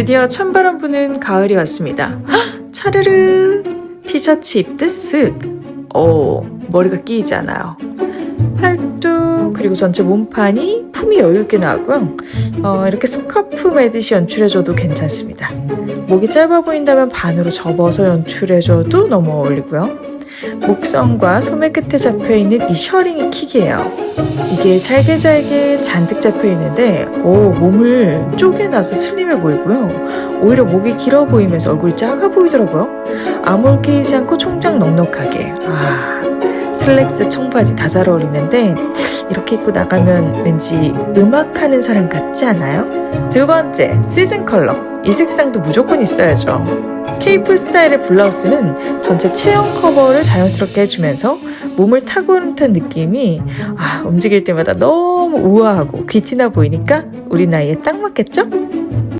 드디어 찬바람 부는 가을이 왔습니다. 헉, 차르르 티셔츠 입듯 쓱. 오 머리가 끼이지 않아요. 팔뚝 그리고 전체 몸판이 품이 여유 있게 나고요. 어, 이렇게 스카프 매듯이 연출해줘도 괜찮습니다. 목이 짧아 보인다면 반으로 접어서 연출해줘도 너무 어울리고요. 목선과 소매 끝에 잡혀 있는 이 셔링이 킥이에요. 이게 잘게 잘게 잔뜩 잡혀 있는데, 오, 몸을 쪼개놔서 슬림해 보이고요. 오히려 목이 길어 보이면서 얼굴이 작아 보이더라고요. 아몰 끼이지 않고 총장 넉넉하게. 아, 슬랙스 청바지 다 잘 어울리는데, 이렇게 입고 나가면 왠지 음악하는 사람 같지 않아요? 두 번째, 시즌 컬러. 이 색상도 무조건 있어야죠. 케이프 스타일의 블라우스는 전체 체형 커버를 자연스럽게 해주면서 몸을 타고는 듯한 느낌이 아, 움직일 때마다 너무 우아하고 귀티나 보이니까 우리 나이에 딱 맞겠죠?